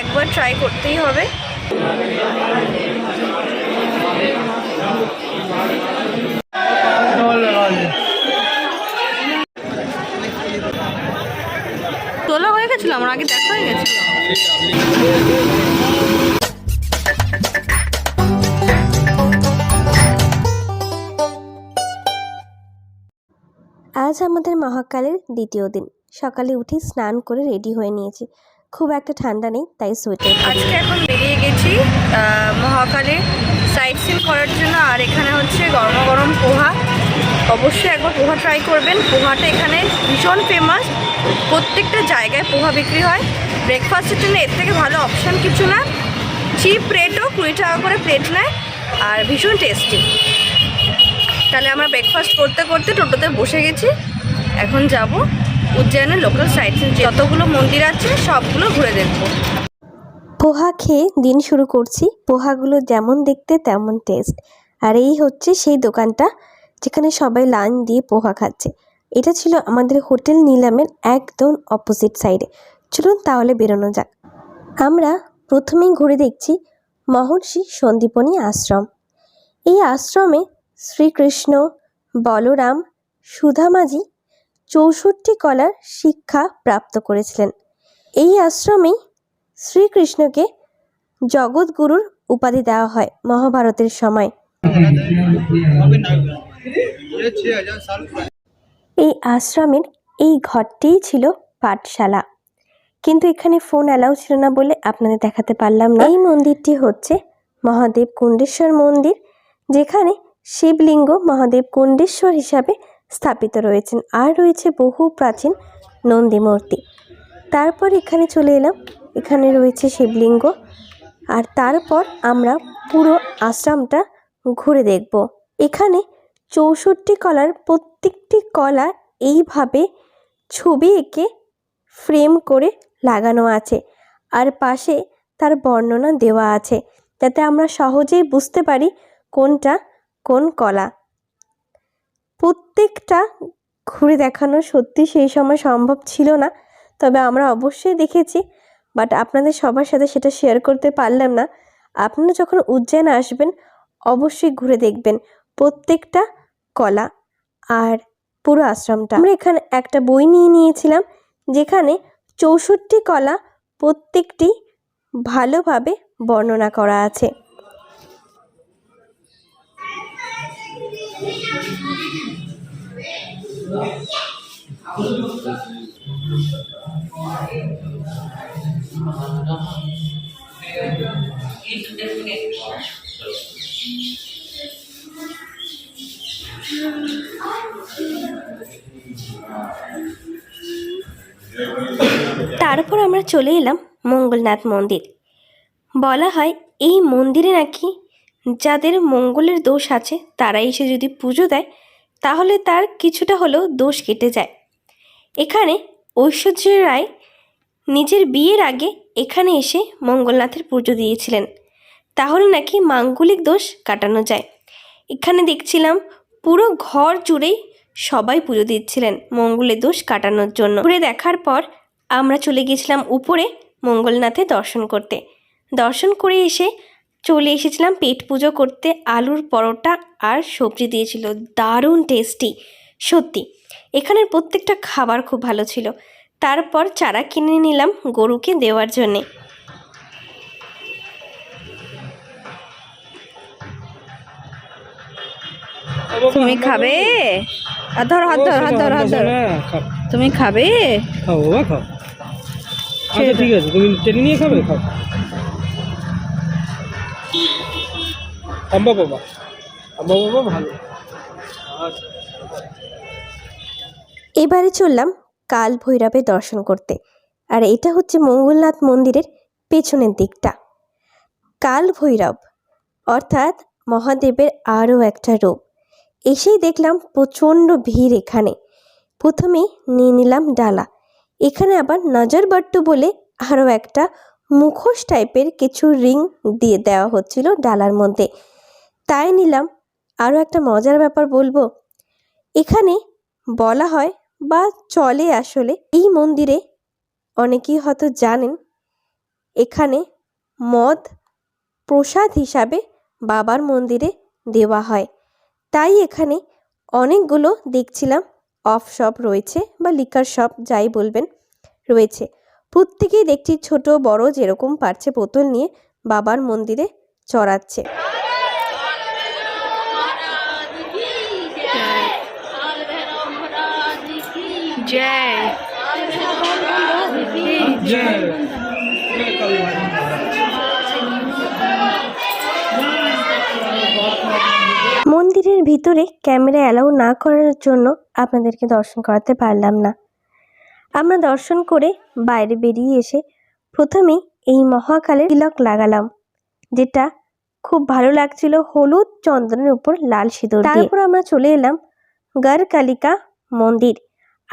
একবার ট্রাই করতেই হবে। তোলা হয়ে গেছিল আমার? আগে দেখা হয়ে গেছে আজ আমাদের মহাকালের দ্বিতীয় দিন। সকালে উঠে স্নান করে রেডি হয়ে নিয়েছি। খুব একটা ঠান্ডা নেই, তাই সোয়েটার আজকে এখন বেরিয়ে গেছি মহাকালে সাইট সিন করার জন্য, আর এখানে হচ্ছে গরম গরম পোহা। অবশ্যই একবার পোহা ট্রাই করবেন। পোহাটা এখানে ভীষণ ফেমাস প্রত্যেকটা জায়গায় পোহা বিক্রি হয়। ব্রেকফাস্টের জন্য এর থেকে ভালো অপশান কিছু না। চিপ রেটও কুড়ি টাকা করে প্লেট নেয়, আর ভীষণ টেস্টি তাহলে আমরা ব্রেকফাস্ট করতে করতে টোটোতে বসে গেছি। এখন যাব। উজ্জয়নের লোকাল সাইট যতগুলো মন্দির আছে, সবগুলো ঘুরে দেখব। পোহা খেয়ে দিন শুরু করছি। পোহাগুলো যেমন দেখতে তেমন টেস্ট আর এই হচ্ছে সেই দোকানটা যেখানে সবাই লাইন দিয়ে পোহা খাচ্ছে। এটা ছিল আমাদের হোটেল নিলামের একদম অপোজিট সাইডে চলুন তাহলে বেরোনো যাক। আমরা প্রথমেই ঘুরে দেখছি মহর্ষি সন্দীপনী আশ্রম। এই আশ্রমে শ্রীকৃষ্ণ, বলরাম সুধামাজি চৌষট্টি কলার শিক্ষা প্রাপ্ত করেছিলেন। এই আশ্রমেই শ্রীকৃষ্ণকে জগৎগুরুর উপাধি দেওয়া হয় মহাভারতের সময়। এই আশ্রমের এই ঘরটিই ছিল পাঠশালা। কিন্তু এখানে ফোন অ্যালাউ ছিল না বলে আপনাদের দেখাতে পারলাম না। এই মন্দিরটি হচ্ছে মহাদেব কুণ্ডেশ্বর মন্দির, যেখানে শিবলিঙ্গ মহাদেব কুণ্ডেশ্বর হিসাবে স্থাপিত রয়েছেন আর রয়েছে বহু প্রাচীন নন্দী মূর্তি তারপর এখানে চলে এলাম, এখানে রয়েছে শিবলিঙ্গ। আর তারপর আমরা পুরো আশ্রমটা ঘুরে দেখব। এখানে চৌষট্টি কলার প্রত্যেকটি কলা এইভাবে ছবি এঁকে ফ্রেম করে লাগানো আছে। আর পাশে তার বর্ণনা দেওয়া আছে, যাতে আমরা সহজেই বুঝতে পারি কোনটা কোন কলা। প্রত্যেকটা ঘুরে দেখানো সত্যি সেই সময় সম্ভব ছিল না। তবে আমরা অবশ্যই দেখেছি বাট আপনাদের সবার সাথে সেটা শেয়ার করতে পারলাম না। আপনারা যখন উজ্জয়ন আসবেন, অবশ্যই ঘুরে দেখবেন প্রত্যেকটা কলা আর পুরো আশ্রমটা। আমরা এখানে একটা বই নিয়ে নিয়েছিলাম, যেখানে চৌষট্টি কলা প্রত্যেকটি ভালোভাবে বর্ণনা করা আছে। তারপর আমরা চলে এলাম মঙ্গলনাথ মন্দির। বলা হয় এই মন্দিরে নাকি যাদের মঙ্গলের দোষ আছে তারা এসে যদি পুজো দেয়, তাহলে তার কিছুটা হলেও দোষ কেটে যায়। এখানে ঐশ্বর্য রায় নিজের বিয়ের আগে এখানে এসে মঙ্গলনাথের পুজো দিয়েছিলেন। তাহলে নাকি মাঙ্গলিক দোষ কাটানো যায়। এখানে দেখছিলাম পুরো ঘর জুড়েই সবাই পুজো দিচ্ছিলেন মঙ্গলের দোষ কাটানোর জন্য। ঘুরে দেখার পর আমরা চলে গেছিলাম উপরে মঙ্গলনাথে দর্শন করতে। দর্শন করে এসে চলে এসেছিলাম পেট পুজো করতে আলুর পরোটা আর সবজি দিয়েছিল। দারুণ টেস্টি সত্যি। এখানের প্রত্যেকটা খাবার খুব ভালো ছিল। তারপর চারা কিনে নিলাম গরুকে দেওয়ার জন্যে। তুমি খাবে? আর ধর হাত ধর হাত ধর হাত ধর। তুমি খাবে? খাও বাবা খাও। আচ্ছা ঠিক আছে তুমি টেনে নিয়ে খাবে? খাও। আম্বা বাবা আম্বা বাবা ভালো। এবারে চললাম কাল ভৈরবে দর্শন করতে। আর এটা হচ্ছে মঙ্গলনাথ মন্দিরের পেছনের দিকটা। কাল ভৈরব অর্থাৎ মহাদেবের আরও একটা রূপ। এসেই দেখলাম প্রচণ্ড ভিড় এখানে। প্রথমে নিয়ে নিলাম ডালা। এখানে আবার নজরবট্টু বলে আরও একটা মুখোশ টাইপের কিছু রিং দিয়ে দেওয়া হচ্ছিল ডালার মধ্যে। তাই নিলাম। আরও একটা মজার ব্যাপার বলব। এখানে বলা হয় বা চলে আসলে এই মন্দিরে অনেকেই হয়তো জানেন, এখানে মদ প্রসাদ হিসাবে বাবার মন্দিরে দেওয়া হয়। তাই এখানে অনেকগুলো দেখছিলাম, অফ শপ রয়েছে বা লিকার শপ যাই বলবেন রয়েছে। প্রত্যেকেই দেখছি ছোট, বড় যেরকম পারছে বোতল নিয়ে বাবার মন্দিরে চড়াচ্ছে। জয়। মন্দিরের ভিতরে ক্যামেরা অ্যালাউ না করার জন্য আপনাদেরকে দর্শন করাতে পারলাম না। আমরা দর্শন করে বাইরে বেরিয়ে এসে প্রথমেই এই মহাকালের তিলক লাগালাম, যেটা খুব ভালো লাগছিল হলুদ চন্দনের উপর লাল সিঁদুর তারপর আমরা চলে এলাম গড় কালিকা মন্দির।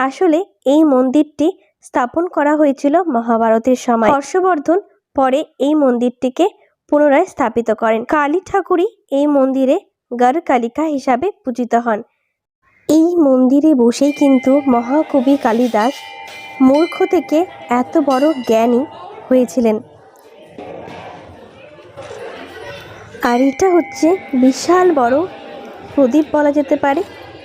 আসলে এই মন্দিরটি স্থাপন করা হয়েছিল মহাভারতের সময়। হর্ষবর্ধন পরে এই মন্দিরটিকে পুনরায় স্থাপিত করেন। কালী ঠাকুরই এই মন্দিরে গড় কালিকা হিসাবে পূজিত হন। এই মন্দিরে বসেই কিন্তু মহাকবি কালিদাস মূর্খ থেকে এত বড় জ্ঞানী হয়েছিলেন। আর এটা হচ্ছে বিশাল বড় প্রদীপ বলা যেতে পারে।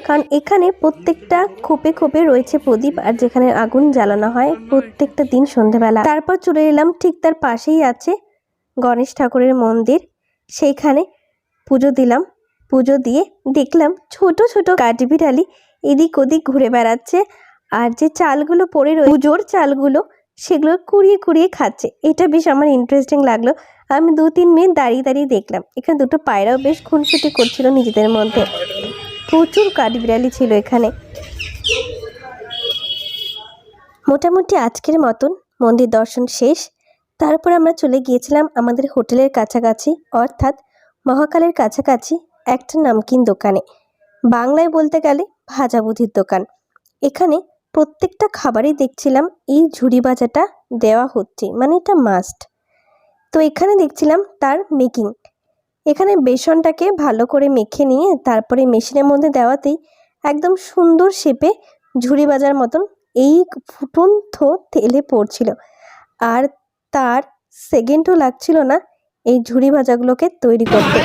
কারণ এখানে প্রত্যেকটা খোপে খোপে রয়েছে প্রদীপ আর যেখানে আগুন জ্বালানো হয় প্রত্যেকটা দিন সন্ধেবেলা। তারপর চলে এলাম ঠিক তার পাশেই আছে গণেশ ঠাকুরের মন্দির। সেইখানে পুজো দিলাম। পুজো দিয়ে দেখলাম ছোট ছোট কাঠবিড়ালি এদিক ওদিক ঘুরে বেড়াচ্ছে আর যে চালগুলো পড়ে রয়ে পুজোর চালগুলো সেগুলো কুড়িয়ে কুড়িয়ে খাচ্ছে। এটা বেশ আমার ইন্টারেস্টিং লাগল। আমি দু তিন মিনিট দাঁড়িয়ে দাঁড়িয়ে দেখলাম। এখানে দুটো পায়রাও বেশ খুনসুটি করছিল নিজেদের মধ্যে। প্রচুর কাঠবিড়ালি ছিল এখানে। মোটামুটি আজকের মতন মন্দির দর্শন শেষ। তারপর আমরা চলে গিয়েছিলাম আমাদের হোটেলের কাছাকাছি, অর্থাৎ মহাকালের কাছাকাছি একটা নামকিন দোকানে। বাংলায় বলতে গেলে ভাজাবুধির দোকান। এখানে প্রত্যেকটা খাবারই দেখছিলাম এই ঝুড়ি ভাজাটা দেওয়া হচ্ছে মানে এটা মাস্ট তো এখানে দেখছিলাম তার মেকিং এখানে বেসনটাকে ভালো করে মেখে নিয়ে তারপরে মেশিনের মধ্যে দেওয়াতেই একদম সুন্দর শেপে ঝুড়ি বাজার মতন এই ফুটন্ত তেলে পড়ছিল। আর তার সেকেন্ডও লাগছিল না এই ঝুড়ি ভাজাগুলোকে তৈরি করতে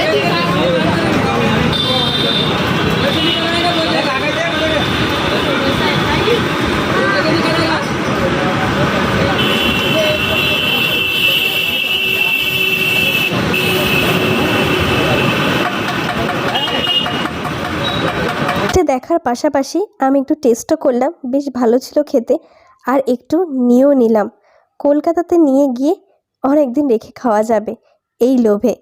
এটা দেখার পাশাপাশি আমি একটু টেস্টও করলাম, বেশ ভালো ছিল খেতে। আর একটু নিয়েও নিলাম। কলকাতাতে নিয়ে গিয়ে অনেক দিন রেখে খাওয়া যাবে, এই লোভে।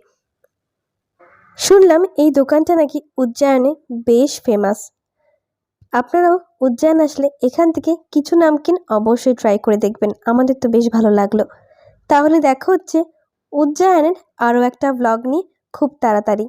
শুনলাম এই দোকানটা নাকি উজ্জয়নে বেশ ফেমাস আপনারাও উজ্জয়ন আসলে এখান থেকে কিছু নামকিন অবশ্যই ট্রাই করে দেখবেন, আমাদের তো বেশ ভালো লাগল। তাহলে দেখা হচ্ছে উজ্জয়নের আরও একটা ব্লগ নিয়ে খুব তাড়াতাড়ি।